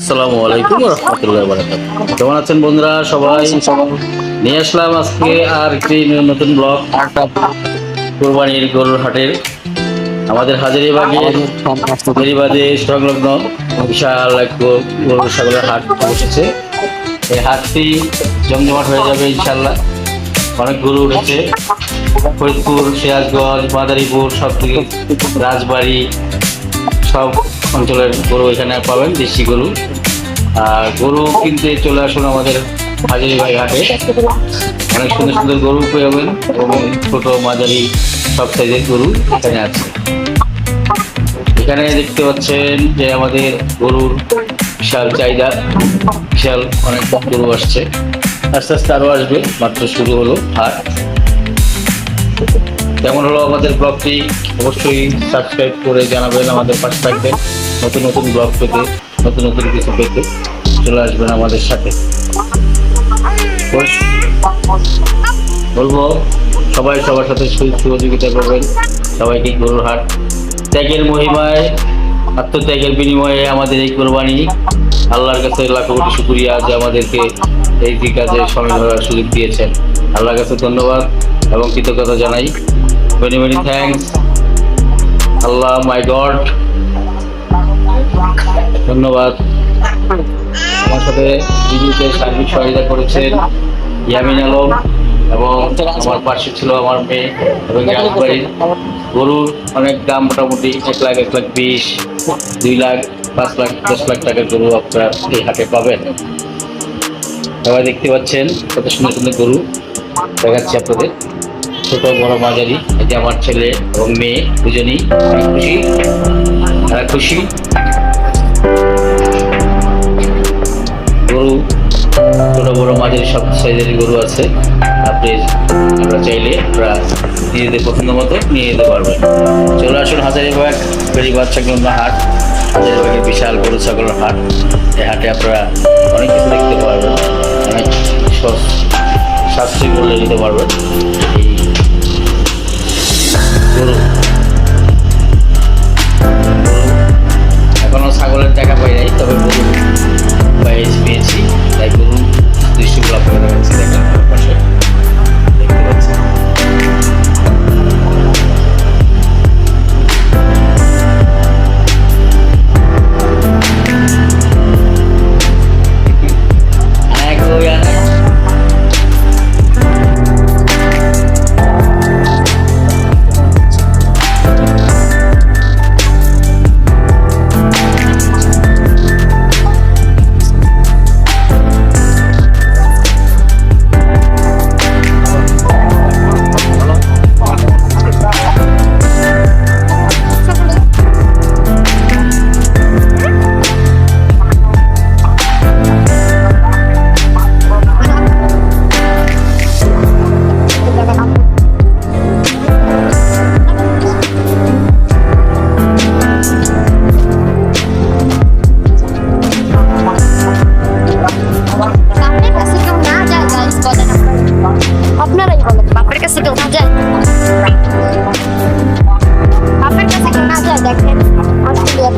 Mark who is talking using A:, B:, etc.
A: আসসালামু আলাইকুম রহমতুল্লাহ বারাকাত কেমন আছেন বন্ধুরা সবাই? নিয়ে আসলাম আজকে আর একটি নতুন ব্লগ। কোরবানির গরুর হাটের। আমাদের হাজারিবাগে সংলগ্ন বিশাল এক গরু- গরু ছাগলের হাট বসেছে। এই হাটটি জমজমাট হয়ে যাবে ইনশাল্লাহ অনেক গরু উঠেছে। ফরিদপুর, সিরাজগঞ্জ, মাদারীপুর সব থেকে রাজবাড়ি সব অঞ্চলের গরু এখানে পাবেন, দেশি গরু। আর গরু কিনতে চলে আসুন আমাদের হাজারিবাগ হাটে। অনেক সুন্দর সুন্দর গরু পাবেন এবং ছোট, মাঝারি, সব সাইজের গরু এখানে আছে। এখানে দেখতে পাচ্ছেন যে আমাদের গরুর বিশাল চাহিদা, বিশাল অনেক গরু আসছে। আস্তে আস্তে আরও আসবে, মাত্র শুরু হলো হাট। কেমন হলো আমাদের ব্লগটি? অবশ্যই সাবস্ক্রাইব করে জানাবেন আমাদের পাশে থাকবেন। নতুন নতুন ব্লগ পেতে, নতুন নতুন কিছু পেতে চলে আসবেন আমাদের সাথে। বলব, সবাই সবার সাথে সহযোগিতা করবেন। সবাইকে গরুর হাট। ত্যাগের মহিমায়, আত্মত্যাগের বিনিময়ে আমাদের এই কোরবানি। আল্লাহর কাছে লাখো কোটি শুক্রিয়া যে আমাদেরকে এই কাজে সামিল হওয়ার সুযোগ দিয়েছেন। আল্লাহর কাছে ধন্যবাদ এবং কৃতজ্ঞতা জানাই। Many many thanks Allah my god ধন্যবাদ। আমার সাথে ভিডিওতে সার্বিক সহায়তা করেছেন ইয়ামিন আলম এবং আমার পাশে ছিল আমার মেয়ে এবং রাজবাড়ির গরুর অনেক দাম মোটামুটি এক লাখ এক লাখ বিশ, দুই লাখ, পাঁচ লাখ, দশ লাখ টাকার গরু আপনারা এই হাটে পাবেন। সবাই দেখতে পাচ্ছেন কত সুন্দর সুন্দর গরু। দেখাচ্ছি আপনাদের। ছোট বড় মাঝারি যে আমার ছেলে এবং মেয়ে দুজনেই খুশি। তারা খুশি। গরু, ছোট বড় মাঝারি, সব সাইজের গরু আছে। আপনি আমরা চাইলে আমরা নিজেদের পছন্দ মতো নিয়ে যেতে পারবেন। চলে আসুন হাজারিবাগ ফেরি বাচ্চা হাট। হাজারিবাগের বিশাল গরু ছাগলের হাট। এই হাটে আপনারা অনেক কিছু দেখতে পারবেন। অনেক সস- সাশ্রয়ী মূল্যে নিতে পারবেন। এই aku lihat